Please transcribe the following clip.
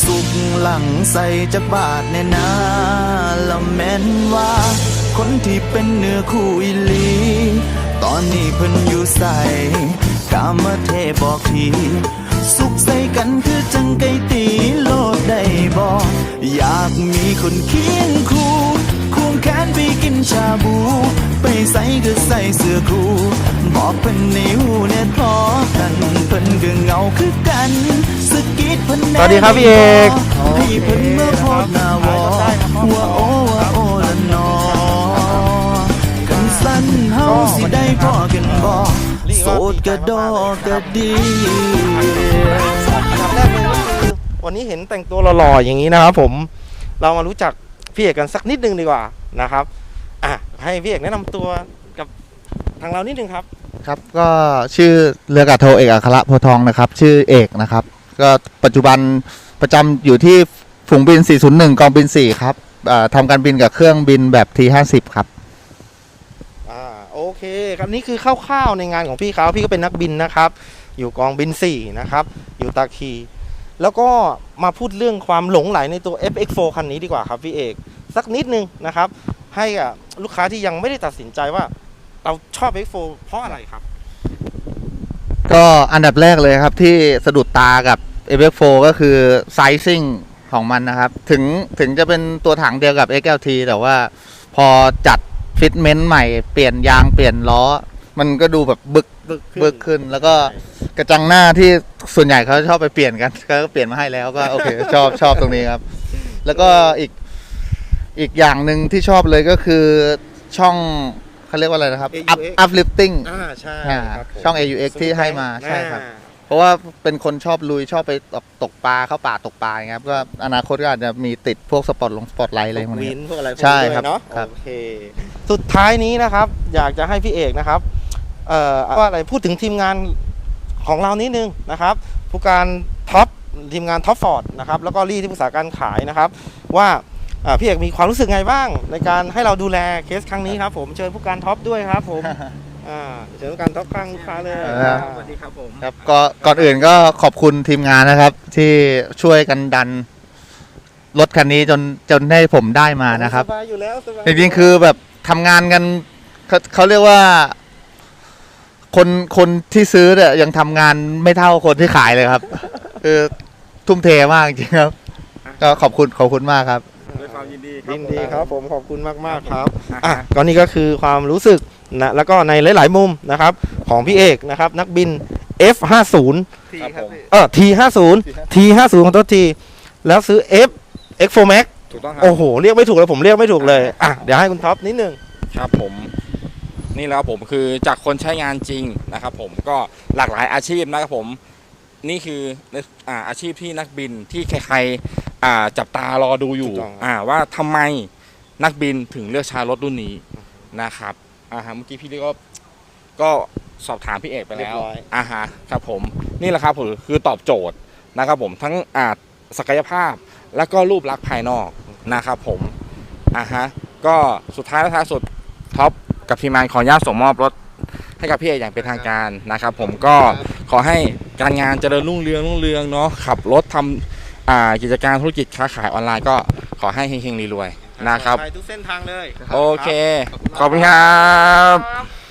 สุขหลังใส่จากบาทแน่นาแล้วแม่นว่า คนที่เป็นเนื้อคู่อีลี ตอนนี้เพิ่นอยู่ใส่กามาเทบอกทีสุขใส่กันคือจังไกตีโลดได้บอกอยากมีคนเคียงคู่ควงแขนไปกินชาบู ใส่ก็ใส่เสื้อคู่บอกเพิ่นในหูเนี่ยทอกันเพิ่นก็เหงาคือกันสะกิดเพิ่นแน่สวัสดีครับพี่เอกให้เพิ่นมาพอดหน้าวอว่าโอว่าโอละนอกันสั้นเฮาสิได้พอกันบ่โสดกระดอกกระดีอันดับแรกเลยก็คือวันนี้เห็นแต่งตัวหล่อๆอย่างนี้นะครับผมเรามารู้จักพี่เอกกันสักนิดนึงดีกว่านะครับอะ ให้พี่เอกแนะนำตัวกับทางเรานิดนึงครับ ครับก็ชื่อเรือกาโทเอกอัครโพธิ์ทองนะครับ ชื่อเอกนะครับ ก็ปัจจุบันประจำอยู่ที่ฝูงบิน 401 กองบิน 4 ครับอ่าทำการบินกับเครื่องบินแบบ T50 ครับ อ่าโอเคครับนี่คือคร่าวๆในงานของพี่เขาพี่ก็เป็นนักบินนะครับ อยู่กองบิน 4 นะครับ อยู่ตาคี แล้วก็มาพูดเรื่องความหลงไหลในตัว FX4 คันนี้ดีกว่าครับพี่เอก สักนิดนึงนะครับ ให้กับลูกค้าที่ยังไม่ได้ตัดสินใจว่า เราชอบ X4 เพราะอะไรครับ ก็อันดับแรกเลยครับที่สะดุดตากับ FX4 ก็คือไซซิ่งของมันนะครับ ถึงถึงจะเป็นตัวถังเดียวกับ XLT แต่ว่าพอจัดฟิตเมนต์ใหม่เปลี่ยนยางเปลี่ยนล้อ มันก็ดูแบบบึกบึกขึ้นบึกขึ้นแล้วก็กระจังหน้าที่ส่วนใหญ่เขาชอบไปเปลี่ยนกันก็เปลี่ยนมาให้แล้วก็โอเค ชอบชอบตรงนี้ครับ แล้วก็อีก อีกอย่างหนึ่งที่ชอบเลยก็คือช่องเขาเรียกว่าอะไรนะครับ up AUX uplifting อ่าใช่อ่าครับผมช่อง AUX ที่ให้มาใช่ครับ อ่า เพราะว่าเป็นคนชอบลุยชอบไปตกตกปลาเข้าป่าตกปลาอย่างเงี้ยครับก็อนาคตก็อาจจะมีติดพวกสปอตลงสปอตไลท์อะไรพวกวินี้นพวกอะไรพวกใช่นี้ด้วยครับเนาะครับ โอเค สุดท้ายนี้นะครับ อยากจะให้พี่เอกนะครับ เอ่อว่าอะไรพูดถึงทีมงานของเรานิดนึงนะครับผู้การท็อปทีมงานท็อปฟอร์ดนะครับแล้วก็รีที่ปรึกษาการขายนะครับ ว่าอ่า พี่เอกมีความรู้สึกไงบ้าง ในการให้เราดูแลเคสครั้งนี้ครับผมเชิญผู้การท็อปด้วยครับผมอ่าเชิญผู้การท็อปข้างลูกค้าเลยครับสวัสดีครับผมครับก็ก่อนอื่นก็ขอบคุณทีมงานนะครับ ที่ช่วยกันดันรถคันนี้จนจนให้ผมได้มานะครับสบายอยู่แล้วสบายจริงๆคือแบบทำงานกันเขาเขาเรียกว่า คนคนที่ซื้อเนี่ยยังทำงานไม่เท่าคนที่ขายเลยครับคือทุ่มเทมากจริงๆครับ ก็ขอบคุณขอบคุณมากครับ ด้วยความยินดียินดีครับผมขอบคุณมากมาก ๆ ครับอะก็นี่ก็คือความรู้สึกนะแล้วก็ในหลาย ๆ มุมนะครับของพี่เอกนะครับนักบิน F50 ครับผมเออ T50 T50 ของตัว T แล้วซื้อ F X4 Max ถูกต้องครัโอ้โหเรียกไม่ถูกเลยผมเรียกไม่ถูกเลยอะเดี๋ยวให้คุณท็อปนิดนึงครับผมนี่แล้วผมคือจากคนใช้งานจริงนะครับผมก็หลากหลายอาชีพนะครับผมนี่คืออ่าอาชีพที่นักบินที่ใครๆ อ่าจับตารอดูอยู่ถูกต้องครับอ่าว่าทำไมนักบินถึงเลือกใช้รถรุ่นนี้นะครับอ่าฮะเมื่อกี้พี่ก็ก็สอบถามพี่เอกไปแล้วอ่าฮะครับผมนี่แหละครับผมคือตอบโจทย์นะครับผมทั้งอ่าศักยภาพแล้วก็รูปลักษณ์ภายนอกนะครับผมอ่าฮะก็สุดท้ายและท้ายสุดท็อปกับทีมงานขออนุญาตส่งมอบรถให้กับพี่เอกอย่างเป็นทางการนะครับผมก็ ขอให้การงานเจริญรุ่งเรืองรุ่งเรืองเนาะขับรถทำอ่า กิจการธุรกิจค้าขายออนไลน์ก็ขอให้เฮงๆรวยๆนะครับ ไปทุกเส้นทางเลย โอเค ขอบคุณครับ